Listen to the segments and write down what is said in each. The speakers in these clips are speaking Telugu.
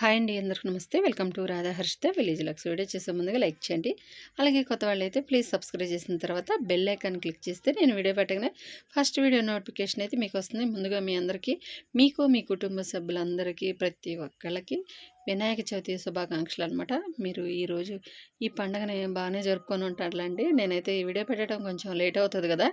హాయ్ అండి అందరికీ నమస్తే. Welcome to Radha Harshitha village Lux video. చేసే ముందుగా లైక్ చేయండి. అలాగే కొత్త వాళ్ళు అయితే ప్లీజ్ సబ్స్క్రైబ్ చేసిన తర్వాత బెల్ ఐకాన్ క్లిక్ చేస్తే నేను వీడియో పెట్టగానే ఫస్ట్ వీడియో నోటిఫికేషన్ అయితే మీకు వస్తుంది. ముందుగా మీ అందరికీ మీకు మీ కుటుంబ సభ్యులందరికీ ప్రతి ఒక్కళ్ళకి వినాయక చవితి శుభాకాంక్షలు అనమాట మీరు ఈరోజు ఈ పండుగని బాగానే జరుపుకొని ఉంటారులేండి. నేనైతే ఈ వీడియో పెట్టడం కొంచెం లేట్ అవుతుంది కదా.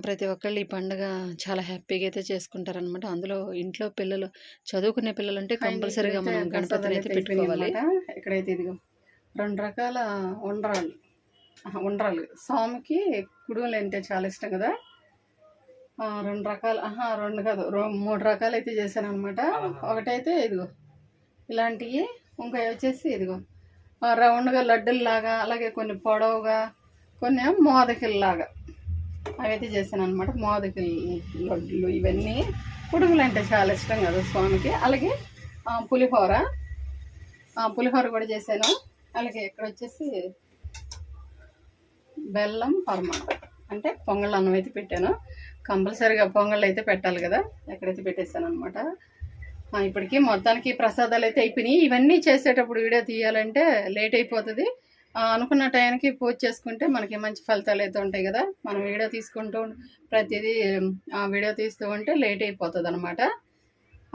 ప్రతి ఒక్కళ్ళు ఈ పండుగ చాలా హ్యాపీగా అయితే చేసుకుంటారనమాట అందులో ఇంట్లో పిల్లలు చదువుకునే పిల్లలు ఉంటే కంపల్సరీగా మనం గణపతిని అయితే పెట్టుకోవాలి. ఇక్కడైతే ఇదిగో రెండు రకాల ఉండ్రాలు ఉండ్రాలు స్వామికి కుడుములు అంటే చాలా ఇష్టం కదా? ఆ, రెండు రకాలు ఆహా రెండు కాదు రో- మూడు రకాలు అయితే చేశాను అనమాట ఒకటైతే ఇదిగో ఇలాంటివి ఇంకా వచ్చేసి ఇదిగో ఆ, రౌండ్గా లడ్డుల్లాగా అలాగే కొన్ని పొడవుగా కొన్ని మోదకిల్లాగా. అవైతే చేశాను అనమాట మోదకిల్ లడ్లు ఇవన్నీ. పుడుగులు అంటే చాలా ఇష్టం కదా స్వామికి. అలాగే పులిహోర. పులిహోర కూడా చేశాను. అలాగే ఇక్కడ వచ్చేసి బెల్లం పరమాణం అంటే పొంగల్ అన్నం అయితే పెట్టాను. కంపల్సరీగా పొంగల్ అయితే పెట్టాలి కదా. ఎక్కడైతే పెట్టేశాను అనమాట ఇప్పటికి మొత్తానికి ప్రసాదాలు అయితే అయిపోయినాయి. ఇవన్నీ చేసేటప్పుడు వీడియో తీయాలంటే లేట్ అయిపోతుంది. అనుకున్న టైంకి పూజ చేసుకుంటే మనకి మంచి ఫలితాలు అయితే ఉంటాయి కదా. మనం వీడియో తీసుకుంటూ ప్రతిదీ ఆ వీడియో తీస్తూ ఉంటే లేట్ అయిపోతుంది అనమాట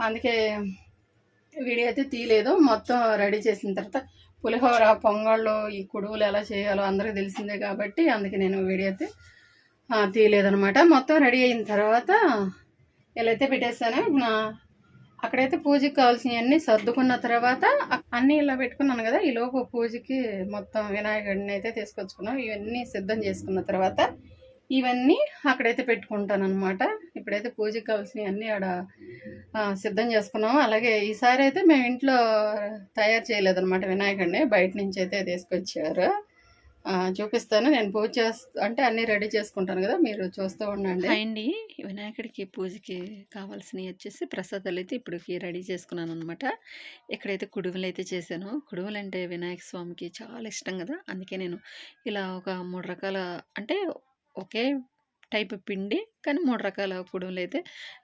అందుకే వీడియో అయితే తీయలేదు. మొత్తం రెడీ చేసిన తర్వాత పులిహోర పొంగళ్ళు ఈ కుడువులు ఎలా చేయాలో అందరికీ తెలిసిందే కాబట్టి అందుకే నేను వీడియో అయితే తీయలేదనమాట మొత్తం రెడీ అయిన తర్వాత ఇలా అయితే పెట్టేస్తాను నా అక్కడైతే పూజకి కావాల్సినవన్నీ సర్దుకున్న తర్వాత అన్నీ ఇలా పెట్టుకున్నాను కదా ఈ లోపు పూజకి మొత్తం వినాయకుడిని అయితే తీసుకొచ్చుకున్నాం. ఇవన్నీ సిద్ధం చేసుకున్న తర్వాత ఇవన్నీ అక్కడైతే పెట్టుకుంటాను అనమాట ఇప్పుడైతే పూజకి కావాల్సినవన్నీ ఆడ సిద్ధం చేసుకున్నాము. అలాగే ఈసారి అయితే మేము ఇంట్లో తయారు చేయలేదన్నమాట వినాయకుడిని. బయట నుంచి అయితే తీసుకొచ్చారు. చూపిస్తాను. నేను పూజ చేస్తా అంటే అన్నీ రెడీ చేసుకుంటాను కదా మీరు చూస్తూ ఉండండి. అండి. వినాయకుడికి పూజకి కావాల్సినవి వచ్చేసి ప్రసాదాలు అయితే ఇప్పటికి రెడీ చేసుకున్నాను అనమాట ఇక్కడైతే కుడుములు అయితే చేశాను కుడుములు అంటే వినాయక స్వామికి చాలా ఇష్టం కదా అందుకే నేను ఇలా ఒక మూడు రకాల అంటే ఒకే టైప్ పిండి కానీ మూడు రకాల కుడుములు అయితే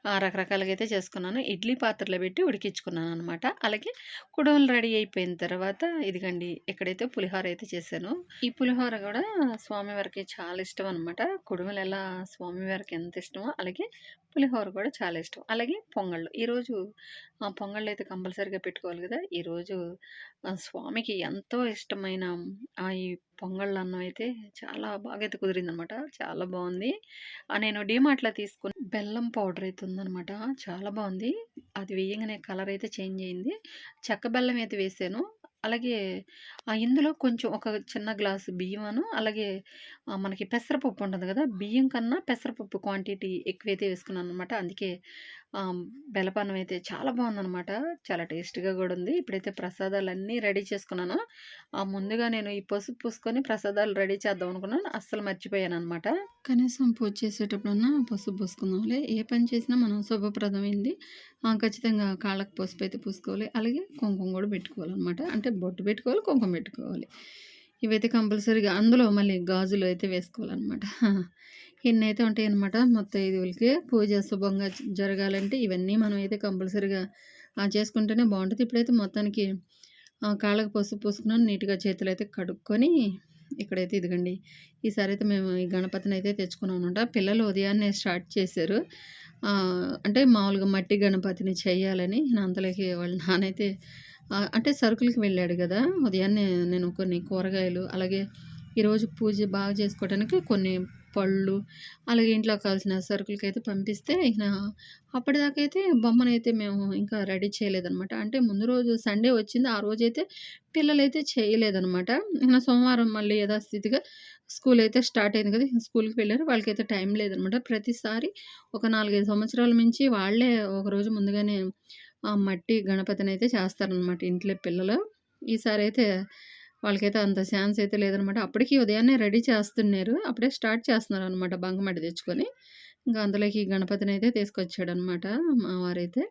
ఆ, రకరకాలుగా అయితే చేసుకున్నాను. ఇడ్లీ పాత్రలో పెట్టి ఉడికించుకున్నాను అనమాట అలాగే కుడుములు రెడీ అయిపోయిన తర్వాత ఇదిగండి ఇక్కడైతే పులిహోర అయితే చేశాను ఈ పులిహోర కూడా స్వామివారికి చాలా ఇష్టం అనమాట కుడుములు ఎలా స్వామివారికి ఎంత ఇష్టమో అలాగే పులిహోర కూడా చాలా ఇష్టం. అలాగే పొంగళ్ళు. ఈరోజు ఆ పొంగళ్ళు అయితే కంపల్సరీగా పెట్టుకోవాలి కదా. ఈరోజు స్వామికి ఎంతో ఇష్టమైన ఆ ఈ పొంగళ్ళ అన్నం అయితే చాలా బాగా అయితే కుదిరిందనమాట చాలా బాగుంది. నేను డిమా అట్లా తీసుకుని బెల్లం పౌడర్ అయితే ఉందనమాట చాలా బాగుంది. అది వేయగానే కలర్ అయితే చేంజ్ అయింది. చెక్క బెల్లం అయితే వేసాను. అలాగే ఆ ఇందులో కొంచెం ఒక చిన్న గ్లాసు బియ్యమను. అలాగే మనకి పెసరపప్పు ఉంటుంది కదా బియ్యం కన్నా పెసరపప్పు క్వాంటిటీ ఎక్కువైతే వేసుకున్నాను అనమాట అందుకే బెలపానం అయితే చాలా బాగుందనమాట చాలా టేస్ట్గా కూడా ఉంది ఇప్పుడైతే ప్రసాదాలు అన్నీ రెడీ చేసుకున్నాను. ముందుగా నేను ఈ పసుపు పూసుకొని ప్రసాదాలు రెడీ చేద్దాం అనుకున్నాను. అస్సలు మర్చిపోయాను అనమాట కనీసం పూజ చేసేటప్పుడన్నా పసుపు పూసుకుందాంలే. ఏ పని చేసినా మనం శుభప్రదమైంది. ఖచ్చితంగా కాళ్ళకు పసుపు అయితే పూసుకోవాలి. అలాగే కుంకుమ కూడా పెట్టుకోవాలన్నమాట. అంటే బొట్టు పెట్టుకోవాలి కుంకుమ పెట్టుకోవాలి. ఇవైతే కంపల్సరీగా అందులో మళ్ళీ గాజులు అయితే వేసుకోవాలన్నమాట. ఇన్నైతే ఉంటాయి అన్నమాట మొత్తం ఐదుగులకి పూజ శుభంగా జరగాలంటే ఇవన్నీ మనం అయితే కంపల్సరీగా చేసుకుంటేనే బాగుంటుంది. ఇప్పుడైతే మొత్తానికి కాళ్ళకు పసుపు పూసుకున్నాను నీట్గా చేతులు అయితే కడుక్కొని ఇక్కడైతే ఇదిగండి. ఈసారి అయితే మేము ఈ గణపతిని అయితే తెచ్చుకున్నాం అనమాట పిల్లలు ఉదయాన్నే స్టార్ట్ చేశారు. అంటే మామూలుగా మట్టి గణపతిని చేయాలని అంతలోకి వాళ్ళ నానైతే అంటే సరుకులకి వెళ్ళాడు కదా ఉదయాన్నే నేను కొన్ని కూరగాయలు అలాగే ఈరోజు పూజ బాగా చేసుకోవడానికి కొన్ని పళ్ళు అలాగే ఇంట్లో కావాల్సిన సరుకులకి అయితే పంపిస్తే ఇక అప్పటిదాకా అయితే బొమ్మనైతే మేము ఇంకా రెడీ చేయలేదన్నమాట. అంటే ముందు రోజు సండే వచ్చింది ఆ రోజు అయితే పిల్లలైతే చేయలేదన్నమాట. ఇంకా సోమవారం మళ్ళీ యథాస్థితిగా స్కూల్ అయితే స్టార్ట్ అయింది కదా స్కూల్కి వెళ్ళారు. వాళ్ళకైతే టైం లేదనమాట ప్రతిసారి ఒక నాలుగైదు సంవత్సరాల నుంచి వాళ్ళే ఒక రోజు ముందుగానే ఆ మట్టి గణపతిని అయితే చేస్తారనమాట ఇంట్లో పిల్లలు. ఈసారి అయితే వాళ్ళకైతే అంత ఛాన్స్ అయితే లేదనమాట. అప్పటికి ఉదయాన్నే రెడీ చేస్తున్నారు. అప్పుడే స్టార్ట్ చేస్తున్నారు అనమాట బంగమట్టి తెచ్చుకొని. ఇంకా అందులోకి గణపతిని అయితే తీసుకొచ్చాడు అనమాట మా వారైతే.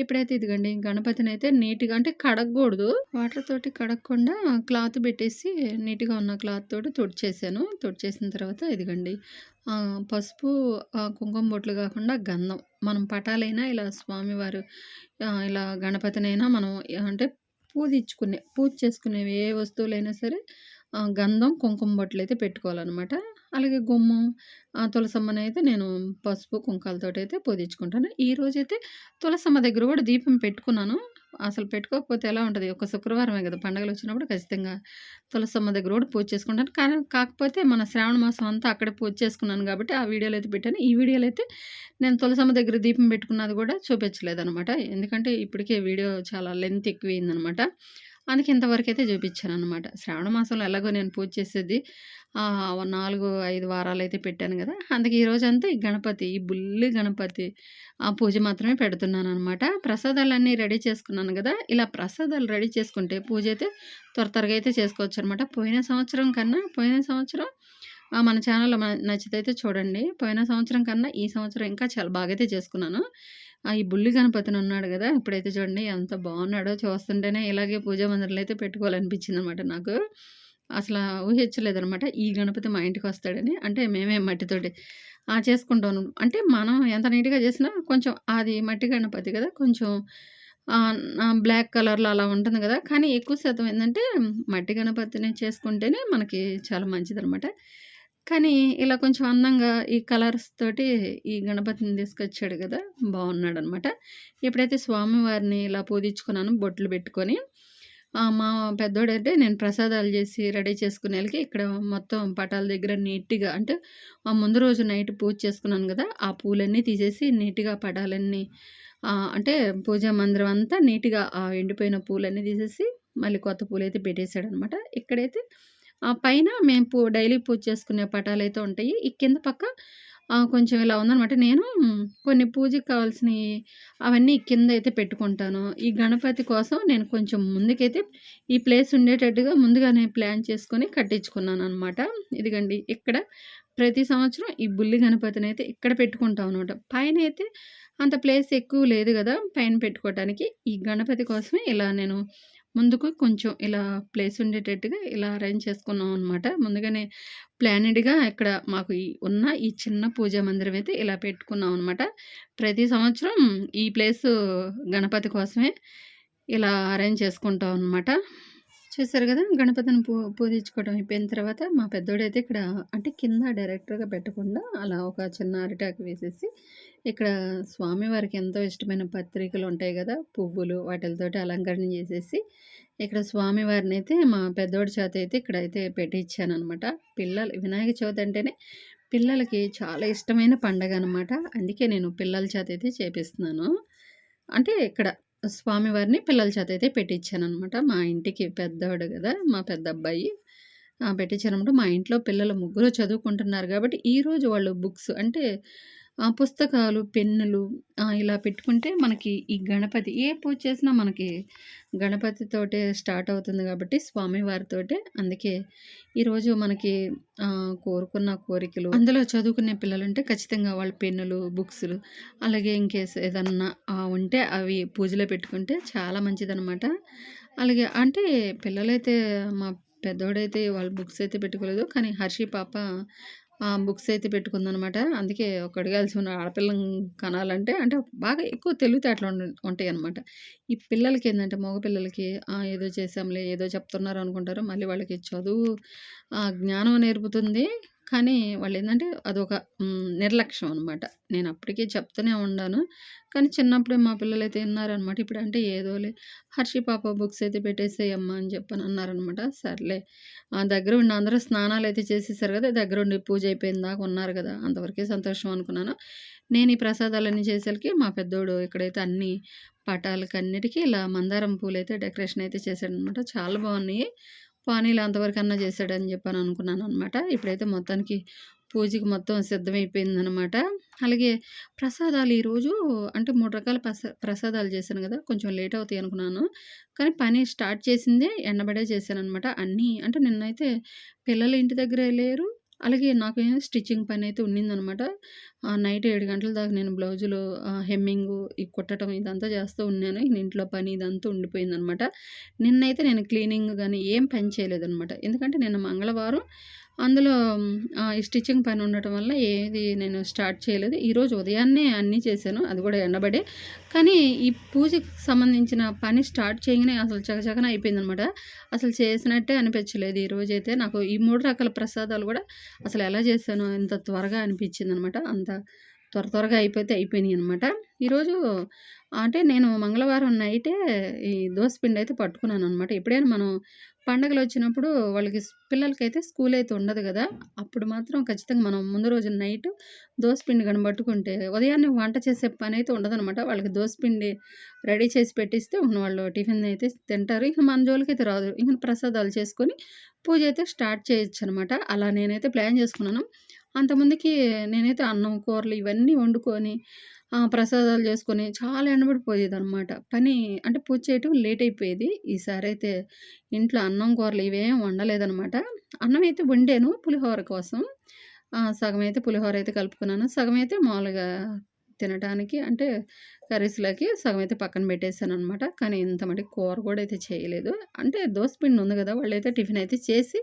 ఇప్పుడైతే ఇదిగండి గణపతిని అయితే నీట్గా అంటే కడగకూడదు. వాటర్ తోటి కడగకుండా క్లాత్ పెట్టేసి నీట్గా ఉన్న క్లాత్ తోటి తుడిచేసాను. తుడిచేసిన తర్వాత ఇదిగండి పసుపు కుంకుమ బొట్లు కాకుండా గంధం. మనం పటాలైనా ఇలా స్వామివారు ఇలా గణపతినైనా మనం అంటే పూజించుకునే పూజ చేసుకునేవి ఏ వస్తువులైనా సరే గంధం, కుంకుమ బొట్లయితే పెట్టుకోవాలన్నమాట. అలాగే గుమ్మం, తులసమ్మని అయితే నేను పసుపు, కుంకాలతోటైతే పూజించుకుంటాను. ఈరోజైతే తులసమ్మ దగ్గర కూడా దీపం పెట్టుకున్నాను. అసలు పెట్టుకోకపోతే ఎలా ఉంటుంది ఒక శుక్రవారమే పండగలు వచ్చినప్పుడు ఖచ్చితంగా తులసమ్మ దగ్గర కూడా పూజ చేసుకుంటాను. కానీ కాకపోతే మన శ్రావణ మాసం అంతా అక్కడే పూజ చేసుకున్నాను కాబట్టి ఆ వీడియోలో అయితే పెట్టాను. ఈ వీడియోలు అయితే నేను తులసమ్మ దగ్గర దీపం పెట్టుకున్నది కూడా చూపించలేదనమాట. ఎందుకంటే ఇప్పటికే వీడియో చాలా లెంత్ ఎక్కువయిందనమాట. అందుకే ఇంతవరకైతే చూపించాననమాట. శ్రావణ మాసంలో ఎలాగో నేను పూజ చేసేది ఆహ్, 4, 5 వారాలైతే పెట్టాను కదా అందుకే ఈరోజంతా ఈ గణపతి, ఈ బుల్లి గణపతి ఆ పూజ మాత్రమే పెడుతున్నాను అనమాట ప్రసాదాలన్నీ రెడీ చేసుకున్నాను కదా ఇలా ప్రసాదాలు రెడీ చేసుకుంటే పూజైతే త్వర త్వరగా అయితే చేసుకోవచ్చనమాట. పోయిన సంవత్సరం కన్నా పోయిన సంవత్సరం మన ఛానల్‌లో మన నచ్చితే చూడండి. పోయిన సంవత్సరం కన్నా ఈ సంవత్సరం ఇంకా చాలా బాగా అయితే చేసుకున్నాను. ఆ ఈ బుల్లి గణపతిని ఉన్నాడు కదా ఇప్పుడైతే చూడండి ఎంత బాగున్నాడో చూస్తుంటేనే ఇలాగే పూజా మందిరంలో అయితే పెట్టుకోవాలనిపించిందనమాట నాకు. అసలు ఊహించలేదనమాట. ఈ గణపతి మా ఇంటికి వస్తాడని అంటే మేమే మట్టితోటి ఆ! చేసుకుంటాను. అంటే మనం ఎంత నీట్‌గా చేసినా కొంచెం అది మట్టి గణపతి కదా కొంచెం బ్లాక్ కలర్‌లో అలా ఉంటుంది కదా కానీ ఎక్కువ శాతం ఏంటంటే మట్టి గణపతిని చేసుకుంటేనే మనకి చాలా మంచిదనమాట. కానీ ఇలా కొంచెం అందంగా ఈ కలర్స్ తోటి ఈ గణపతిని తీసుకొచ్చాడు కదా బాగున్నాడు అనమాట ఇప్పుడైతే స్వామివారిని ఇలా పూజించుకున్నాను బొట్లు పెట్టుకొని. మా పెద్దోడైతే నేను ప్రసాదాలు చేసి రెడీ చేసుకునే వాళ్ళకి ఇక్కడ మొత్తం పటాల దగ్గర నీట్‌గా అంటే ఆ ముందు రోజు నైట్ పూజ చేసుకున్నాను కదా ఆ పూలన్నీ తీసేసి నీట్‌గా పటాలన్నీ అంటే పూజా మందిరం అంతా నీట్‌గా ఆ ఎండిపోయిన పూలన్నీ తీసేసి మళ్ళీ కొత్త పూలు అయితే పెట్టేసాడనమాట. ఇక్కడైతే ఆ పైన మేము పూ డైలీ పూజ చేసుకునే పటాలైతే ఉంటాయి. ఈ కింద పక్క కొంచెం ఇలా ఉందనమాట. నేను కొన్ని పూజకి కావాల్సినవి అవన్నీ కింద అయితే పెట్టుకుంటాను. ఈ గణపతి కోసం నేను కొంచెం ముందుకైతే ఈ ప్లేస్ ఉండేటట్టుగా ముందుగానే ప్లాన్ చేసుకొని కట్టించుకున్నాను అనమాట ఇదిగండి ఇక్కడ ప్రతి సంవత్సరం ఈ బుల్లి గణపతిని అయితే ఇక్కడ పెట్టుకుంటాం అనమాట. పైన అయితే అంత ప్లేస్ ఎక్కువ లేదు కదా పైన పెట్టుకోవటానికి. ఈ గణపతి కోసమే ఇలా నేను ముందుకు కొంచెం ఇలా ప్లేస్ ఉండేటట్టుగా ఇలా అరేంజ్ చేసుకున్నాం అనమాట. ముందుగానే ప్లానెడ్‌గా ఇక్కడ మాకు ఉన్న ఈ చిన్న పూజా మందిరం అయితే ఇలా పెట్టుకున్నాం అనమాట. ప్రతి సంవత్సరం ఈ ప్లేసు గణపతి కోసమే ఇలా అరేంజ్ చేసుకుంటాం అనమాట. చూసారు కదా గణపతిని పూ పూజించుకోవడం అయిపోయిన తర్వాత మా పెద్దోడైతే ఇక్కడ అంటే కింద డైరెక్టర్గా పెట్టకుండా అలా ఒక చిన్న అరిటాకు వేసేసి ఇక్కడ స్వామివారికి ఎంతో ఇష్టమైన పత్రికలు ఉంటాయి కదా పువ్వులు వాటితోటి అలంకరణ చేసేసి ఇక్కడ స్వామివారినైతే మా పెద్దోడి చేత అయితే ఇక్కడ అయితే పెట్టించాను అనమాట పిల్లలు వినాయక చవితి అంటేనే పిల్లలకి చాలా ఇష్టమైన పండగ అనమాట. అందుకే నేను పిల్లల చేత అయితే చేపిస్తున్నాను. అంటే ఇక్కడ స్వామివారిని పిల్లల చేత అయితే అనమాట మా ఇంటికి పెద్దవాడు కదా మా పెద్ద అబ్బాయి. ఆ! మా ఇంట్లో పిల్లలు ముగ్గురు చదువుకుంటున్నారు కాబట్టి ఈరోజు వాళ్ళు బుక్స్ అంటే పుస్తకాలు, పెన్నులు ఇలా పెట్టుకుంటే మనకి ఈ గణపతి ఏ పూజ చేసినా మనకి గణపతితోటే స్టార్ట్ అవుతుంది కాబట్టి స్వామివారితోటే అందుకే ఈరోజు మనకి కోరుకున్న కోరికలు అందులో చదువుకునే పిల్లలు ఉంటే ఖచ్చితంగా వాళ్ళ పెన్నులు, బుక్స్లు అలాగే ఇంకేస్ ఏదన్నా ఉంటే అవి పూజలో పెట్టుకుంటే చాలా మంచిదనమాట. అలాగే అంటే పిల్లలైతే మా పెద్దోడైతే వాళ్ళ బుక్స్ అయితే పెట్టుకోలేదు. కానీ హర్షి పాప బుక్స్ అయితే పెట్టుకుందనమాట. అందుకే ఒక ఉన్న ఆడపిల్లని కనాలంటే అంటే బాగా ఎక్కువ తెలివితేటలు ఉంటాయి అనమాట ఈ పిల్లలకి ఏంటంటే మగపిల్లలకి ఏదో చేసాంలే ఏదో చెప్తున్నారు అనుకుంటారు. మళ్ళీ వాళ్ళకి చదువు జ్ఞానం నేర్పుతుంది. కానీ వాళ్ళు ఏంటంటే అదొక నిర్లక్ష్యం అనమాట. నేను అప్పటికి చెప్తూనే ఉండాను. కానీ చిన్నప్పుడే మా పిల్లలైతే ఇప్పుడు అంటే ఏదోలే హర్షి పాప బుక్స్ అయితే పెట్టేసేయమ్మా అని చెప్పని అన్నారనమాట. సర్లే దగ్గర దగ్గరుండి అందరూ స్నానాలు అయితే చేసేసారు గదా! దగ్గరుండి పూజ అయిపోయిన దాకా ఉన్నారు కదా అంతవరకే సంతోషం అనుకున్నాను. నేను ఈ ప్రసాదాలన్నీ చేసేలకి మా పెద్దోడు ఇక్కడైతే అన్ని పటాలకన్నిటికి ఇలా మందారం పూలైతే డెకరేషన్ అయితే చేశాడనమాట. చాలా బాగున్నాయి. పానీలు అంతవరకన్నా చేశాడని చెప్పాను అనుకున్నాను అనమాట ఇప్పుడైతే మొత్తానికి పూజకి మొత్తం సిద్ధమైపోయిందనమాట. అలాగే ప్రసాదాలు ఈరోజు అంటే మూడు రకాల ప్రసాదాలు చేశాను కదా కొంచెం లేట్ అవుతాయి అనుకున్నాను. కానీ పని స్టార్ట్ చేసిందే ఎండబడే చేశాను అనమాట అన్నీ అంటే నిన్నైతే పిల్లలు ఇంటి దగ్గరే లేరు. అలాగే నాకు స్టిచ్చింగ్ పనైతే ఉండిందనమాట. ఆహ్, నైట్ ఏడు గంటల దాకా నేను బ్లౌజులు హెమ్మింగ్ ఈ కుట్టటం ఇదంతా చేస్తూ ఉన్నాను. ఇంట్లో పని ఇదంతా ఉండిపోయిందనమాట. నిన్నైతే నేను క్లీనింగ్ కానీ ఏం పని చేయలేదనమాట. ఎందుకంటే నిన్న మంగళవారం అందులో ఈ స్టిచ్చింగ్ పని ఉండటం వల్ల ఏది నేను స్టార్ట్ చేయలేదు. ఈరోజు ఉదయాన్నే అన్నీ చేశాను. అది కూడా ఎండబడే. కానీ ఈ పూజకి సంబంధించిన పని స్టార్ట్ చేయగానే అసలు చకచకన అయిపోయిందనమాట. అసలు చేసినట్టే అనిపించలేదు ఈరోజైతే. నాకు ఈ మూడు రకాల ప్రసాదాలు కూడా అసలు ఎలా చేశానో ఇంత త్వరగా అనిపించిందనమాట. అంత త్వర త్వరగా అయిపోతే అయిపోయినాయి అనమాట ఈరోజు అంటే నేను మంగళవారం నైటే ఈ దోసపిండి అయితే పట్టుకున్నాను అనమాట ఎప్పుడైనా మనం పండగలు వచ్చినప్పుడు వాళ్ళకి పిల్లలకి పిల్లలకైతే స్కూల్ అయితే ఉండదు కదా అప్పుడు మాత్రం ఖచ్చితంగా మనం ముందు రోజు నైట్ దోసపిండి కానీ పట్టుకుంటే ఉదయాన్నే వంట చేసే పని అయితే ఉండదనమాట. వాళ్ళకి దోసపిండి రెడీ చేసి పెట్టిస్తే వాళ్ళు టిఫిన్ అయితే తింటారు. ఇక మన జోలికైతే రాదు. ఇంకా ప్రసాదాలు చేసుకొని పూజ అయితే స్టార్ట్ చేయొచ్చు అనమాట అలా నేనైతే ప్లాన్ చేసుకున్నాను. అంతమందికి నేనైతే అన్నం, కూరలు ఇవన్నీ వండుకొని ప్రసాదాలు చేసుకొని చాలా ఎండబడిపోయేదనమాట. పని అంటే పూజ చేయటం లేట్ అయిపోయేది. ఈసారి అయితే ఇంట్లో అన్నం, కూరలు ఇవేం వండలేదనమాట. అన్నం అయితే వండాను పులిహోర కోసం. సగం అయితే పులిహోర అయితే కలుపుకున్నాను. సగం అయితే మామూలుగా తినడానికి అంటే కర్రీస్‌లోకి సగం అయితే పక్కన పెట్టేసాననమాట. కానీ ఇంత మటుకు కూర కూడా అయితే చేయలేదు. అంటే దోసపిండి ఉంది గదా! వాళ్ళైతే టిఫిన్ అయితే చేసి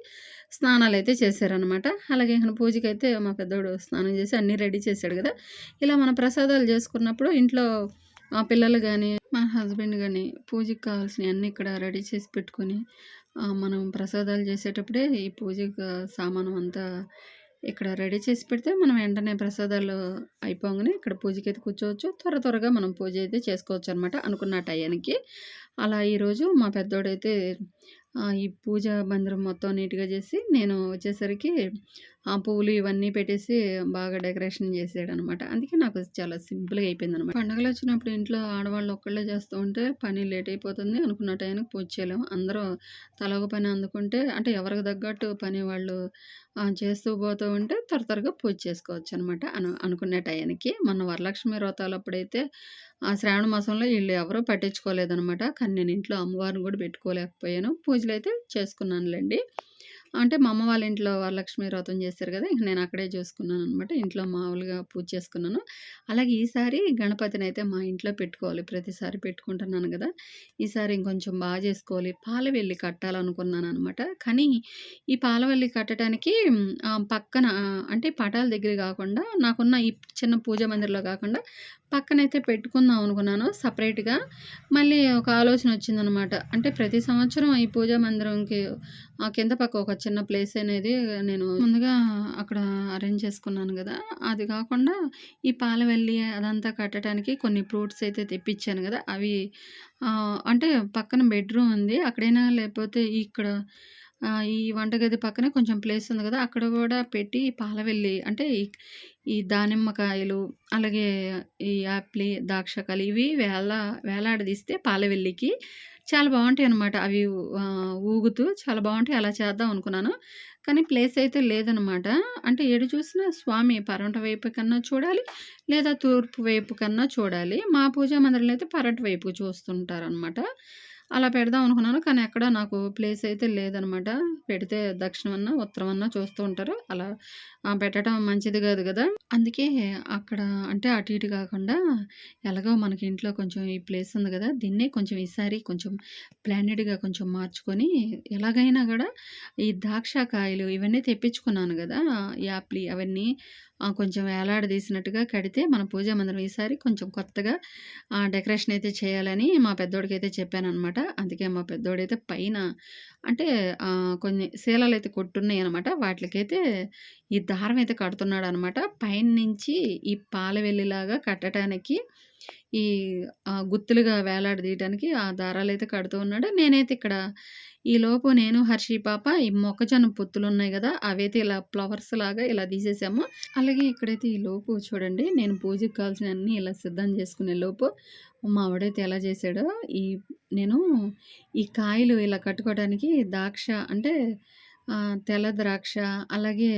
స్నానాలు అయితే చేశారనమాట. అలాగే ఇక పూజకైతే మా పెద్దోడు స్నానం చేసి అన్నీ రెడీ చేశాడు కదా ఇలా మనం ప్రసాదాలు చేసుకున్నప్పుడు ఇంట్లో మా పిల్లలు కానీ మా హస్బెండ్ కానీ పూజకి కావాల్సినయన్నీ ఇక్కడ రెడీ చేసి పెట్టుకొని మనం ప్రసాదాలు చేసేటప్పుడే ఈ పూజకు సామానం అంతా ఇక్కడ రెడీ చేసి పెడితే మనం వెంటనే ప్రసాదాలు అయిపోగానే ఇక్కడ పూజకైతే కూర్చోవచ్చు. త్వర త్వరగా మనం పూజ అయితే చేసుకోవచ్చు అనమాట అనుకున్న టయానికి. అలా ఈరోజు మా పెద్దోడైతే ఈ పూజ మందిరం మొత్తం నీట్‌గా చేసి నేను వచ్చేసరికి ఆ పువ్వులు ఇవన్నీ పెట్టేసి బాగా డెకరేషన్ చేసాడనమాట. అందుకే నాకు చాలా సింపుల్‌గా అయిపోయింది అనమాట పండుగలు వచ్చినప్పుడు ఇంట్లో ఆడవాళ్ళు ఒక్కళ్ళే చేస్తూ ఉంటే పని లేట్ అయిపోతుంది. అనుకున్న టైంకి పూజ చేయలేము అందరూ తలగ పని అందుకుంటే అంటే ఎవరికి తగ్గట్టు పని వాళ్ళు చేస్తూ పోతూ ఉంటే త్వర త్వరగా పూజ చేసుకోవచ్చనమాట. అను అనుకునే టయానికి. మొన్న వరలక్ష్మి వ్రతాలప్పుడైతే ఆ శ్రావణ మాసంలో వీళ్ళు ఎవరూ పట్టించుకోలేదనమాట. కానీ నేను ఇంట్లో అమ్మవారిని కూడా పెట్టుకోలేకపోయాను. పూజలు అయితే చేసుకున్నానులేండి అంటే మా అమ్మ వాళ్ళ ఇంట్లో వరలక్ష్మి వ్రతం చేస్తారు కదా ఇంక నేను అక్కడే చూసుకున్నాను అనమాట ఇంట్లో మామూలుగా పూజ చేసుకున్నాను. అలాగే ఈసారి గణపతినైతే మా ఇంట్లో పెట్టుకోవాలి. ప్రతిసారి పెట్టుకుంటున్నాను కదా ఈసారి ఇంకొంచెం బాగా చేసుకోవాలి. పాలవెల్లి కట్టాలనుకున్నాను అనమాట కానీ ఈ పాలవెల్లి కట్టడానికి పక్కన అంటే పటాల దగ్గర కాకుండా నాకున్న ఈ చిన్న పూజ మందిర్‌లో కాకుండా పక్కనైతే పెట్టుకుందాం అనుకున్నాను సపరేట్గా మళ్ళీ ఒక ఆలోచన వచ్చిందనమాట. అంటే ప్రతి సంవత్సరం ఈ పూజా మందిరంకి కింద పక్క ఒక చిన్న ప్లేస్ అనేది నేను ముందుగా అక్కడ అరేంజ్ చేసుకున్నాను కదా. అది కాకుండా ఈ పాలవెల్లి అదంతా కట్టడానికి కొన్ని ఫ్రూట్స్ అయితే తెప్పించాను కదా. అవి అంటే పక్కన బెడ్‌రూమ్ ఉంది. అక్కడైనా లేకపోతే ఇక్కడ ఈ వంటగది పక్కనే కొంచెం ప్లేస్ ఉంది కదా. అక్కడ కూడా పెట్టి పాలవెల్లి అంటే ఈ దానిమ్మకాయలు, అలాగే ఈ యాపిలి, ద్రాక్షకాయలు ఇవి వేళ వేలాడదీస్తే పాలవెల్లికి చాలా బాగుంటాయి అనమాట అవి ఊగుతూ చాలా బాగుంటాయి అలా చేద్దాం అనుకున్నాను. కానీ ప్లేస్ అయితే లేదనమాట. అంటే ఏడు చూసినా స్వామి పడమట వైపు కన్నా చూడాలి, లేదా తూర్పు వైపు కన్నా చూడాలి. మా పూజా మందిరంలో అయితే పడమటి వైపు చూస్తుంటారనమాట. అలా పెడదాం అనుకున్నాను. కానీ ఎక్కడ నాకు ప్లేస్ అయితే లేదనమాట. పెడితే దక్షిణమన్నా, ఉత్తరమన్నా చూస్తూ ఉంటారు. అలా పెట్టడం మంచిది కాదు కదా అందుకే అక్కడ అంటే అటు ఇటు కాకుండా ఎలాగో మనకి ఇంట్లో కొంచెం ఈ ప్లేస్ ఉంది కదా దీన్నే కొంచెం ఈసారి కొంచెం ప్లానెడ్‌గా కొంచెం మార్చుకొని ఎలాగైనా కూడా ఈ ద్రాక్ష కాయలు ఇవన్నీ తెప్పించుకున్నాను కదా యాపిలి అవన్నీ కొంచెం వేలాడదీసినట్టుగా కడితే మన పూజా మందిరం ఈసారి కొంచెం కొత్తగా డెకరేషన్ అయితే చేయాలని మా పెద్దోడికైతే చెప్పానమాట అందుకే మా పెద్దోడైతే పైన అంటే కొన్ని శీలాలు అయితే కొట్టున్నాయి అనమాట వాటికైతే ఈ దారం అయితే కడుతున్నాడు అనమాట పైన నుంచి ఈ పాలవెల్లిలాగా కట్టడానికి ఈ గుత్తులుగా వేలాడదీయటానికి ఆ దారాలు అయితే కడుతూ ఉన్నాడు. నేనైతే ఇక్కడ ఈలోపు నేను, హర్షి పాప ఈ మొక్కజొన్న పొత్తులు ఉన్నాయి కదా అవైతే ఇలా ఫ్లవర్స్ లాగా ఇలా తీసేసాము. అలాగే ఇక్కడైతే ఈ లోపు చూడండి నేను పూజకి కావాల్సినయన్నీ ఇలా సిద్ధం చేసుకునే లోపు మా ఆవిడైతే ఎలా చేశాడో ఈ నేను ఈ కాయలు ఇలా కట్టుకోవడానికి ద్రాక్ష అంటే తెల్ల ద్రాక్ష, అలాగే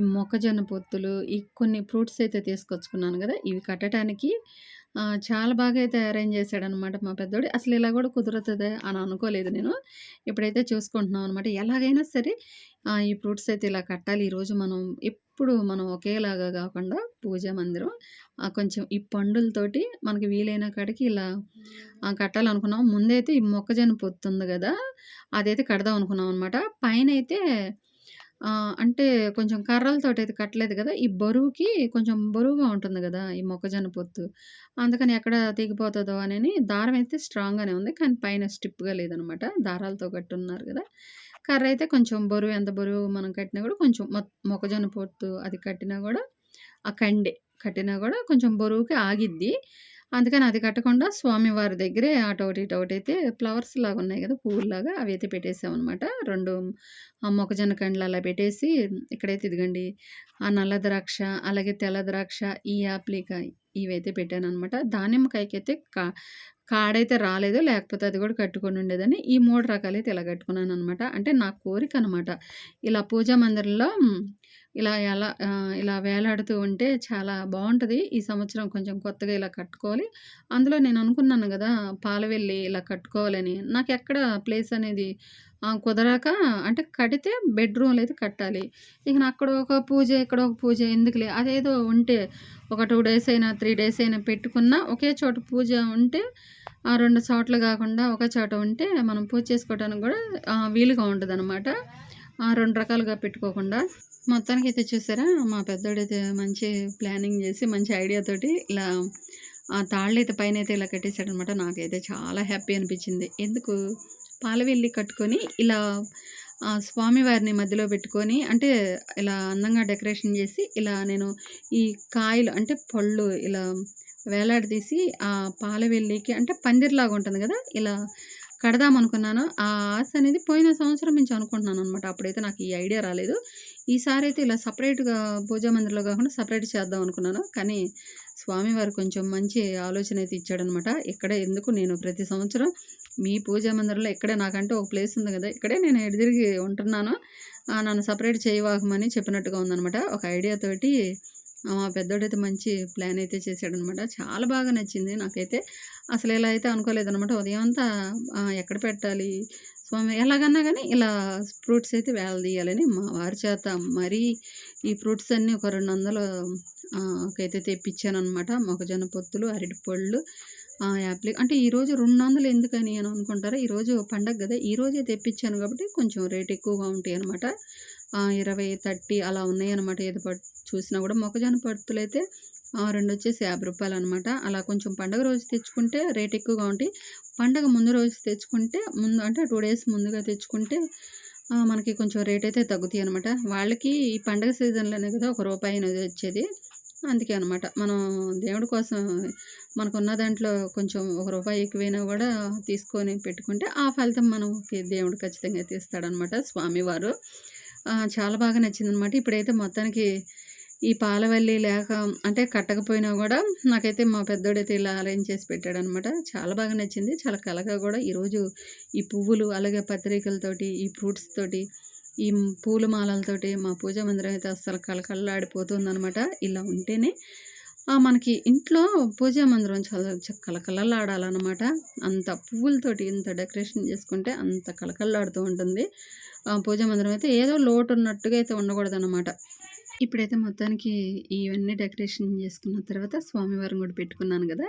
ఈ మొక్కజొన్న పొత్తులు, ఈ కొన్ని ఫ్రూట్స్ అయితే తీసుకొచ్చుకున్నాను కదా ఇవి కట్టటానికి చాలా బాగా అయితే అరేంజ్ చేశాడనమాట మా పెద్దోడు. అసలు ఇలా కూడా కుదురుతుంది అని అనుకోలేదు నేను. ఇప్పుడైతే చూసుకుంటున్నాం అనమాట. ఎలాగైనా సరే ఈ ఫ్రూట్స్ అయితే ఇలా కట్టాలి. ఈరోజు మనం ఎప్పుడు మనం ఒకేలాగా కాకుండా పూజా మందిరం కొంచెం ఈ పండులతోటి మనకి వీలైన కాడికి ఇలా కట్టాలనుకున్నాం. ముందైతే ఈ మొక్కజొన్న పొత్తుంది కదా అదైతే కడదాం అనుకున్నాం అనమాట. పైన అయితే అంటే కొంచెం కర్రలతోటైతే కట్టలేదు కదా ఈ బరువుకి కొంచెం బరువుగా ఉంటుంది కదా ఈ మొక్కజొన్న పొత్తు. అందుకని ఎక్కడ తెగిపోతదో అని దారం అయితే స్ట్రాంగ్‌గానే ఉంది. కానీ పైన స్టిప్‌గా లేదనమాట. దారాలతో కట్టున్నారు కదా కర్ర అయితే కొంచెం బరువు ఎంత బరువు మనం కట్టినా కూడా కొంచెం మొక్కజొన్న పొత్తు అది కట్టినా కూడా ఆ కండే కట్టినా కూడా కొంచెం బరువుకి ఆగిద్ది. అందుకని అది కట్టకుండా స్వామివారి దగ్గరే అటొకటి, అయితే ఫ్లవర్స్ లాగా ఉన్నాయి కదా పువ్వులాగా అవైతే పెట్టేసామనమాట. 2 ఆహ్, మొక్కజొన్న కండ్లు అలా పెట్టేసి ఇక్కడైతే ఇదిగండి ఆ నల్ల ద్రాక్ష, అలాగే తెల్ల ద్రాక్ష, ఈ యాప్లికాయ ఇవైతే పెట్టాననమాట. దానిమ్మకాయకైతే కా కాడైతే రాలేదు. లేకపోతే అది కూడా కట్టుకొని ఉండేదని ఈ మూడు రకాలైతే ఇలా కట్టుకున్నాను అనమాట అంటే నా కోరిక అనమాట ఇలా పూజా మందిరంలో ఇలా ఎలా ఇలా వేలాడుతూ ఉంటే చాలా బాగుంటుంది ఈ సంవత్సరం కొంచెం కొత్తగా ఇలా కట్టుకోవాలి. అందులో నేను అనుకున్నాను కదా పాలవెల్లి ఇలా కట్టుకోవాలని. నాకు ఎక్కడ ప్లేస్ అనేది కుదరక అంటే కడితే బెడ్‌రూమ్‌లో అయితే కట్టాలి. ఇక అక్కడ ఒక పూజ, ఇక్కడ ఒక పూజ ఎందుకులే అదేదో ఉంటే ఒక టూ డేస్ అయినా, త్రీ డేస్ అయినా పెట్టుకున్నా ఒకే చోట పూజ ఉంటే ఆ రెండు చోట్ల కాకుండా ఒక చోట ఉంటే మనం పూజ చేసుకోవడానికి కూడా వీలుగా ఉంటదనమాట. ఆహ్, 2 రకాలుగా పెట్టుకోకుండా. మొత్తానికైతే చూసారా మా పెద్దోడైతే మంచి ప్లానింగ్ చేసి మంచి ఐడియాతోటి ఇలా ఆ తాళ్ళు అయితే పైన అయితే ఇలా కట్టేశాడనమాట నాకైతే చాలా హ్యాపీ అనిపించింది. ఎందుకు పాలవెల్లి కట్టుకొని ఇలా ఆ స్వామివారిని మధ్యలో పెట్టుకొని అంటే ఇలా అందంగా డెకరేషన్ చేసి ఇలా నేను ఈ కాయలు అంటే పళ్ళు ఇలా వేలాడదీసి ఆ పాలవెల్లికి అంటే పందిరిలాగా ఉంటుంది కదా ఇలా కడదామనుకున్నాను. ఆ ఆశ అనేది పోయిన సంవత్సరం నుంచి అనుకుంటున్నాను అనమాట అప్పుడైతే నాకు ఈ ఐడియా రాలేదు. ఈసారి అయితే ఇలా సెపరేట్‌గా పూజా మందిర్లో కాకుండా సపరేట్ చేద్దాం అనుకున్నాను. కానీ స్వామివారు కొంచెం మంచి ఆలోచన అయితే ఇచ్చాడనమాట. ఇక్కడే ఎందుకు నేను ప్రతి సంవత్సరం మీ పూజా మందిరంలో ఇక్కడే నాకంటే ఒక ప్లేస్ ఉంది కదా ఇక్కడే నేను ఎడిదిరిగి ఉంటున్నాను. నన్ను సెపరేట్ చేయవాకమని చెప్పినట్టుగా ఉందనమాట. ఒక ఐడియాతోటి తోటి మా పెద్దోడైతే మంచి ప్లాన్ అయితే చేసాడనమాట. చాలా బాగా నచ్చింది నాకైతే. అసలు ఇలా అయితే అనుకోలేదనమాట. ఉదయం అంతా ఎక్కడ పెట్టాలి స్వామి ఎలాగన్నా కానీ ఇలా ఫ్రూట్స్ అయితే వేలదీయాలని మా వారి చేత మరీ ఈ ఫ్రూట్స్ అన్నీ ఒక రెండు వందలు అయితే తెప్పించాను అనమాట మొక్కజొన్న పొత్తులు, అరటిపళ్ళు, పళ్ళు యాప్లి అంటే ఈరోజు 200 ఎందుకని అని అనుకుంటారా? ఈరోజు పండగ కదా ఈరోజే తెప్పించాను కాబట్టి కొంచెం రేట్ ఎక్కువగా ఉంటాయి అనమాట ఇరవై థర్టీ అలా ఉన్నాయనమాట. ఏది చూసినా కూడా మొక్కజొన్న పొత్తులైతే రెండు వచ్చేసి యాభై రూపాయలు అనమాట. అలా కొంచెం పండగ రోజు తెచ్చుకుంటే రేట్ ఎక్కువగా ఉంటాయి. పండగ ముందు రోజు తెచ్చుకుంటే ముందు అంటే టూ డేస్ ముందుగా తెచ్చుకుంటే మనకి కొంచెం రేట్ అయితే తగ్గుతాయి అనమాట వాళ్ళకి ఈ పండగ సీజన్‌లోనే కదా ఒక రూపాయి అనేది వచ్చేది. అందుకే అనమాట. మనం దేవుడి కోసం మనకున్న దాంట్లో కొంచెం ఒక రూపాయి ఎక్కువైనా కూడా తీసుకొని పెట్టుకుంటే ఆ ఫలితం మనకి దేవుడు ఖచ్చితంగా తీస్తాడనమాట స్వామివారు. చాలా బాగా నచ్చిందనమాట. ఇప్పుడైతే మొత్తానికి ఈ పాలవల్లి లేక అంటే కట్టకపోయినా కూడా నాకైతే మా పెద్దోడైతే ఇలా అరేంజ్ చేసి పెట్టాడనమాట. చాలా బాగా నచ్చింది. చాలా కలగా కూడా ఈరోజు ఈ పువ్వులు అలాగే పత్రికలతోటి, ఈ ఫ్రూట్స్ తోటి, ఈ పూల మాలలతోటి మా పూజా మందిరం అయితే అస్సలు కలకల్లాడిపోతుందనమాట ఇలా ఉంటేనే మనకి ఇంట్లో పూజా మందిరం చాలా చ అంత పువ్వులతోటి ఇంత డెకరేషన్ చేసుకుంటే అంత కలకల్లాడుతూ ఉంటుంది. పూజా మందిరం అయితే ఏదో లోటు ఉన్నట్టుగా అయితే ఉండకూడదనమాట. ఇప్పుడైతే మొత్తానికి ఇవన్నీ డెకరేషన్ చేసుకున్న తర్వాత స్వామివారం కూడా పెట్టుకున్నాను కదా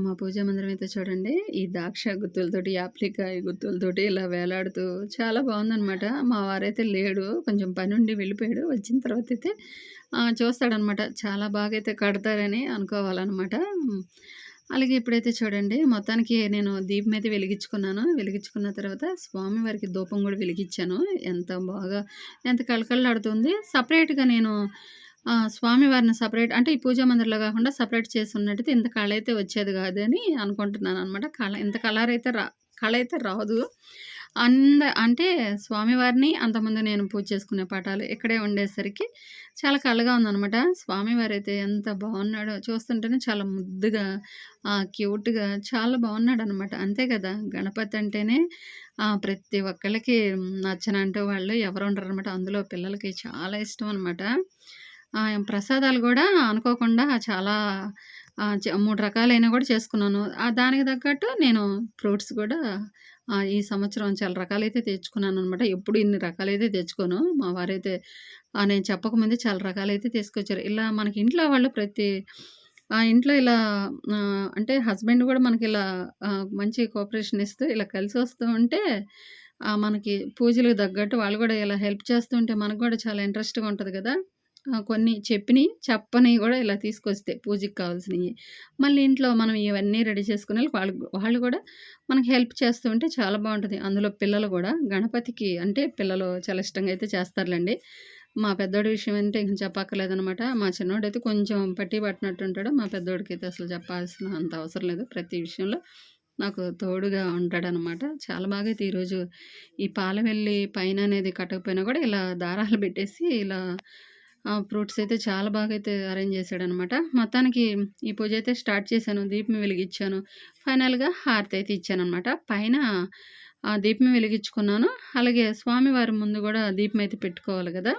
మా పూజా మందిరం అయితే చూడండి ఈ ద్రాక్ష గుత్తులతోటి, యాప్లికాయ గుత్తులతోటి ఇలా వేలాడుతూ చాలా బాగుందనమాట మా వారైతే లేడు. కొంచెం పని ఉండి వెళ్ళిపోయాడు. వచ్చిన తర్వాత అయితే చూస్తాడనమాట. చాలా బాగా అయితే కడతారని అనుకోవాలనమాట. అలాగే ఇప్పుడైతే చూడండి మొత్తానికి నేను దీపం అయితే వెలిగించుకున్నాను. వెలిగించుకున్న తర్వాత స్వామివారికి దూపం కూడా వెలిగించాను. ఎంత బాగా ఎంత కళకళలాడుతుంది. సపరేట్గా నేను స్వామివారిని సపరేట్ అంటే ఈ పూజా మందిర్లో కాకుండా సపరేట్ చేసి చేసున్నట్టయితే ఇంత కళ అయితే వచ్చేది అనుకుంటున్నాను అనమాట కళ ఇంత కలర్ అయితే రా కళ అయితే రాదు. అంద అంటే స్వామివారిని అంతకుముందు నేను పూజ చేసుకునే పటాలు ఇక్కడే ఉండేసరికి చాలా కళ్ళగా ఉందనమాట. స్వామివారైతే ఎంత బాగున్నాడో చూస్తుంటేనే చాలా ముద్దుగా క్యూట్‌గా చాలా బావున్నాడనమాట. అంతే కదా గణపతి అంటేనే ప్రతి ఒక్కళ్ళకి నచ్చనంటూ వాళ్ళు ఎవరు ఉండరనమాట. అందులో పిల్లలకి చాలా ఇష్టం అనమాట. ప్రసాదాలు కూడా అనుకోకుండా చాలా మూడు రకాలైన కూడా చేసుకున్నాను. దానికి తగ్గట్టు నేను ఫ్రూట్స్ కూడా ఈ సంవత్సరం చాలా రకాలైతే తెచ్చుకున్నాను అనమాట ఎప్పుడు ఇన్ని రకాలైతే తెచ్చుకోను. మా వారైతే నేను చెప్పకముందే చాలా రకాలైతే తీసుకొచ్చారు. ఇలా మనకి ఇంట్లో వాళ్ళు ప్రతి ఆ ఇంట్లో ఇలా అంటే హస్బెండ్ కూడా మనకి ఇలా మంచి కోఆపరేషన్ ఇస్తూ ఇలా కలిసి వస్తూ ఉంటే మనకి పూజలకు తగ్గట్టు వాళ్ళు కూడా ఇలా హెల్ప్ చేస్తూ ఉంటే మనకు కూడా చాలా ఇంట్రెస్ట్‌గా ఉంటుంది కదా కొన్ని చెప్పినవి చెప్పని కూడా ఇలా తీసుకొస్తే పూజకి కావాల్సినవి మళ్ళీ ఇంట్లో మనం ఇవన్నీ రెడీ చేసుకుని వాళ్ళు వాళ్ళు కూడా మనకి హెల్ప్ చేస్తూ ఉంటే చాలా బాగుంటుంది అందులో పిల్లలు కూడా గణపతికి అంటే పిల్లలు చాలా ఇష్టంగా అయితే చేస్తారులేండి మా పెద్దోడి విషయం అంటే ఇంక చెప్పక్కర్లేదనమాట. మా చిన్నోడైతే కొంచెం పట్టి పట్టినట్టు ఉంటాడు. మా పెద్దోడికి అయితే అసలు చెప్పాల్సిన అంత అవసరం లేదు. ప్రతి విషయంలో నాకు తోడుగా ఉంటాడనమాట. చాలా బాగా అయితే ఈరోజు ఈ పాలవెల్లి పైన అనేది కట్టకపోయినా కూడా ఇలా దారాలు పెట్టేసి ఇలా ఫ్రూట్స్ అయితే చాలా బాగా అయితే అరేంజ్ చేశాడనమాట. మొత్తానికి ఈ పూజ అయితే స్టార్ట్ చేశాను. దీపం వెలిగించాను ఫైనల్‌గా హారతి అయితే ఇచ్చాననమాట. పైన ఆ దీపం వెలిగించుకున్నాను. అలాగే స్వామివారి ముందు కూడా దీపం అయితే పెట్టుకోవాలి కదా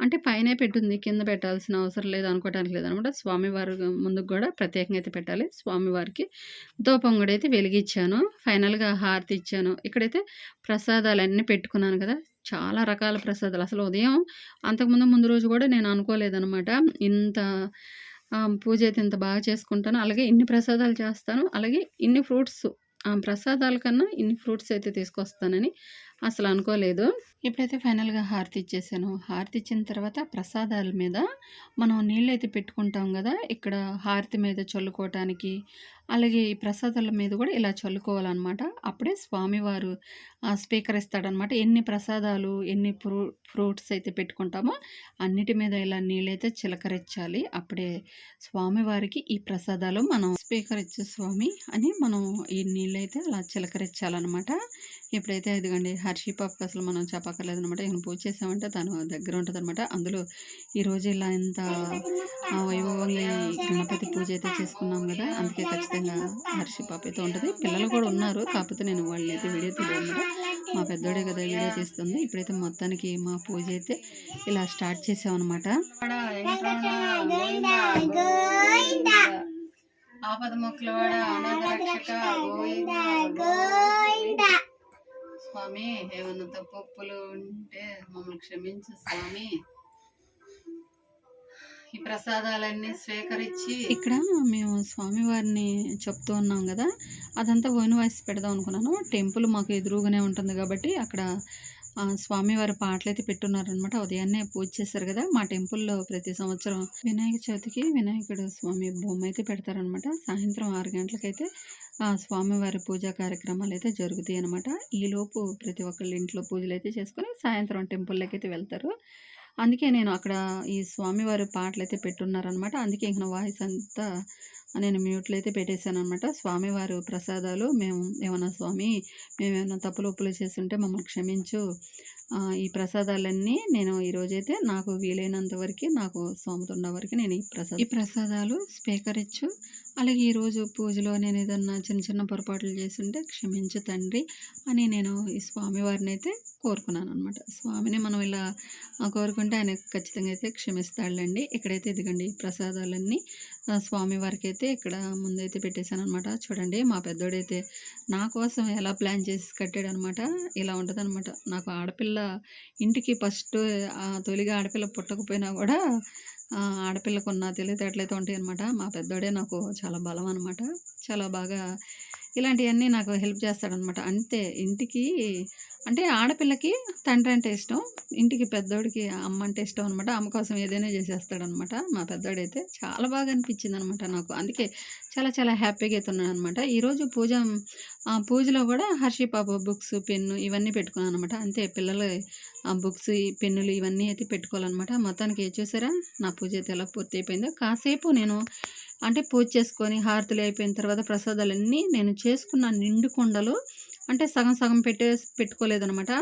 అంటే పైన పెట్టుంది. కింద పెట్టాల్సిన అవసరం లేదు అనుకోవటానికి లేదనమాట. స్వామివారి ముందుకు కూడా ప్రత్యేకంగా అయితే పెట్టాలి. స్వామివారికి ధూపం కూడా అయితే వెలిగిచ్చాను. ఫైనల్‌గా హారతి ఇచ్చాను. ఇక్కడైతే ప్రసాదాలన్నీ పెట్టుకున్నాను కదా చాలా రకాల ప్రసాదాలు. అసలు ఉదయం అంతకుముందు ముందు రోజు కూడా నేను అనుకోలేదనమాట. ఇంత పూజ అయితే ఇంత బాగా చేసుకుంటాను. అలాగే ఇన్ని ప్రసాదాలు చేస్తాను. అలాగే ఇన్ని ఫ్రూట్స్ ఆ! ప్రసాదాల కన్నా ఇన్ని ఫ్రూట్స్ అయితే తీసుకొస్తానని అసలు అనుకోలేదు. ఇప్పుడైతే ఫైనల్‌గా హారతి ఇచ్చేసాను. హారతి ఇచ్చిన తర్వాత ప్రసాదాల మీద మనం నీళ్ళైతే పెట్టుకుంటాం కదా ఇక్కడ హారతి మీద చల్లుకోవటానికి, అలాగే ఈ ప్రసాదాల మీద కూడా ఇలా చల్లుకోవాలన్నమాట అప్పుడే స్వామివారు స్వీకరిస్తాడనమాట. ఎన్ని ప్రసాదాలు, ఎన్ని ఫ్రూ ఫ్రూట్స్ అయితే పెట్టుకుంటామో అన్నిటి మీద ఇలా నీళ్ళైతే చిలకరించాలి. అప్పుడే స్వామివారికి ఈ ప్రసాదాలు మనం స్వీకరించు స్వామి అని మనం ఈ నీళ్ళైతే అలా చిలకరించాలన్నమాట ఇప్పుడైతే ఇదిగోండి హర్షి పాపకి అసలు మనం చెప్పక్కర్లేదనమాట. ఇగ పూజ చేసామంటే తను దగ్గర ఉంటదనమాట. అందులో ఈరోజు ఇలా ఇంత వైభవంగా గణపతి పూజ అయితే చేసుకున్నాం కదా అందుకే ఖచ్చితంగా హర్షి పాప అయితే పిల్లలు కూడా ఉన్నారు. కాకపోతే నేను వాళ్ళనైతే వీడియో తీయలేదనమాట. మా పెద్దోడే కదా వీడియో తీస్తుంది. ఇప్పుడైతే మొత్తానికి మా పూజ అయితే ఇలా స్టార్ట్ చేసామనమాట. ఆపద మొక్కలు గోవింద స్వామి ఏమన్నా తప్పులు ఉంటే మమ్మల్ని క్షమించు స్వామి ఈ ప్రసాదాలన్నీ స్వీకరించి ఇక్కడ మేము స్వామివారిని చెప్తూ ఉన్నాం కదా అదంతా ఓన్ వాయిస్ పెడదాం అనుకున్నాను. టెంపుల్ మాకు ఎదురుగానే ఉంటుంది కాబట్టి అక్కడ స్వామివారి పాటలు అయితే పెట్టున్నారనమాట ఉదయాన్నే పూజ చేశారు కదా మా టెంపుల్లో ప్రతి సంవత్సరం వినాయక చవితికి వినాయకుడు స్వామి బొమ్మ అయితే పెడతారనమాట సాయంత్రం ఆరు గంటలకైతే స్వామివారి పూజా కార్యక్రమాలు అయితే జరుగుతాయి అనమాట ఈలోపు ప్రతి ఒక్కళ్ళ ఇంట్లో పూజలు అయితే చేసుకొని సాయంత్రం టెంపుల్లోకి అయితే వెళ్తారు. అందుకే నేను అక్కడ ఈ స్వామివారి పాటలు అయితే పెట్టున్నారనమాట అందుకే ఇంక వాయిస్ అంతా నేను మ్యూట్లు అయితే పెట్టేశాను అనమాట స్వామివారు ప్రసాదాలు మేము ఏమన్నా స్వామి మేము ఏమైనా తప్పులు ఒప్పులు చేస్తుంటే మమ్మల్ని క్షమించు. ఈ ప్రసాదాలన్నీ నేను ఈరోజైతే నాకు వీలైనంత వరకు నాకు స్తోమత ఉన్న వరకు నేను ఈ ప్రసాద ఈ ప్రసాదాలు స్వీకరించు. అలాగే ఈరోజు పూజలో నేను ఏదన్నా చిన్న చిన్న పొరపాట్లు చేస్తుంటే క్షమించు తండ్రి అని నేను ఈ స్వామివారిని అయితే కోరుకున్నాను అనమాట స్వామిని మనం ఇలా కోరుకుంటే ఆయన ఖచ్చితంగా అయితే క్షమిస్తాడులేండి. ఇక్కడైతే ఇదిగండి ఈ ప్రసాదాలన్నీ స్వామివారికి అయితే ఇక్కడ ముందైతే పెట్టేశాను అనమాట చూడండి మా పెద్దోడైతే నా కోసం ఎలా ప్లాన్ చేసి కట్టాడు అనమాట ఇలా ఉంటుందన్నమాట. నాకు ఆడపిల్ల ఇంటికి ఫస్ట్ తొలిగా ఆడపిల్ల పుట్టకపోయినా కూడా ఆడపిల్లకు ఉన్న తెలివితేటలైతే ఉంటాయి అనమాట మా పెద్దోడే నాకు చాలా బలం అనమాట చాలా బాగా ఇలాంటివన్నీ నాకు హెల్ప్ చేస్తాడనమాట. అంతే ఇంటికి అంటే ఆడపిల్లకి తండ్రి అంటే ఇష్టం ఇంటికి పెద్దోడికి అమ్మ అంటే ఇష్టం అనమాట. అమ్మ కోసం ఏదైనా చేసేస్తాడనమాట. మా పెద్దోడైతే చాలా బాగా అనిపించింది అనమాట నాకు. అందుకే చాలా చాలా హ్యాపీగా అయితే అనమాట ఈరోజు పూజ ఆ, పూజలో కూడా హర్షి పాప బుక్స్ పెన్ను ఇవన్నీ పెట్టుకున్నాను అనమాట అంతే పిల్లలు ఆ బుక్స్ పెన్నులు ఇవన్నీ అయితే పెట్టుకోవాలన్నమాట మొత్తానికి చూసారా నా పూజ అయితే ఎలా పూర్తి అయిపోయిందో కాసేపు నేను అంటే పూజ చేసుకొని హారతులు అయిపోయిన తర్వాత ప్రసాదాలన్నీ నేను చేసుకున్న నిండు కుండలు అంటే సగం సగం పెట్టే పెట్టుకోలేదనమాట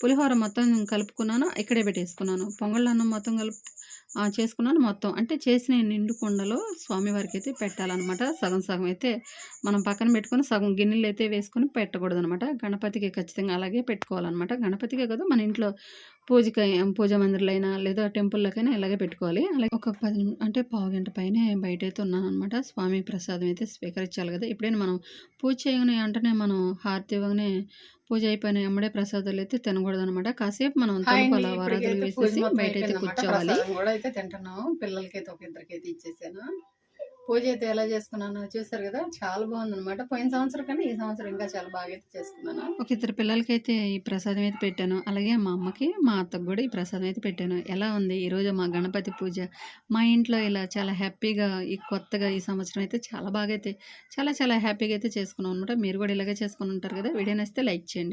పులిహోర మొత్తం కలుపుకున్నాను ఇక్కడే పెట్టేసుకున్నాను. పొంగళ్ళన్నం మొత్తం కలుపు చేసుకున్నాను మొత్తం. అంటే చేసిన నిండు కుండలో స్వామివారికి అయితే పెట్టాలన్నమాట. సగం సగం అయితే మనం పక్కన పెట్టుకొని సగం గిన్నెలు అయితే వేసుకొని పెట్టకూడదు అనమాట గణపతికి ఖచ్చితంగా అలాగే పెట్టుకోవాలన్నమాట. గణపతికే కదా మన ఇంట్లో పూజకి పూజ మందిర్లైనా లేదా టెంపుల్లకైనా ఇలాగే పెట్టుకోవాలి. అలాగే ఒక పది అంటే పావు గంట పైనే బయట అయితే ఉన్నాను అనమాట స్వామి ప్రసాదం అయితే స్వీకరించాలి కదా. ఎప్పుడైనా మనం పూజ చేయగానే వెంటనే మనం హారతి ఇవ్వగానే పూజ అయిపోయిన ఎమ్మడే ప్రసాదాలు అయితే తినకూడదు అనమాట కాసేపు మనం తలుపు అలా వరదలు వేసేసి బయట అయితే. కూర్చోవాలి. కూడా అయితే తింటున్నాము. పిల్లలకైతే ఒక ఇద్దరికైతే ఇచ్చేసాను. పూజ అయితే ఎలా చేసుకున్నానో చూసారు కదా? చాలా బాగుంది అనమాట పోయిన సంవత్సరం కన్నా ఈ సంవత్సరం ఇంకా చాలా బాగా అయితే చేసుకున్నాను. ఒక ఇద్దరు పిల్లలకైతే ఈ ప్రసాదం అయితే పెట్టాను. అలాగే మా అమ్మకి మా అత్తకు కూడా ఈ ప్రసాదం అయితే పెట్టాను. ఎలా ఉంది? ఈరోజు మా గణపతి పూజ. మా ఇంట్లో ఇలా చాలా హ్యాపీగా ఈ కొత్తగా ఈ సంవత్సరం అయితే చాలా బాగా అయితే చాలా చాలా హ్యాపీగా అయితే చేసుకున్నాం అనమాట మీరు కూడా ఇలాగే చేసుకుని ఉంటారు కదా? వీడియో నచ్చితే లైక్ చేయండి.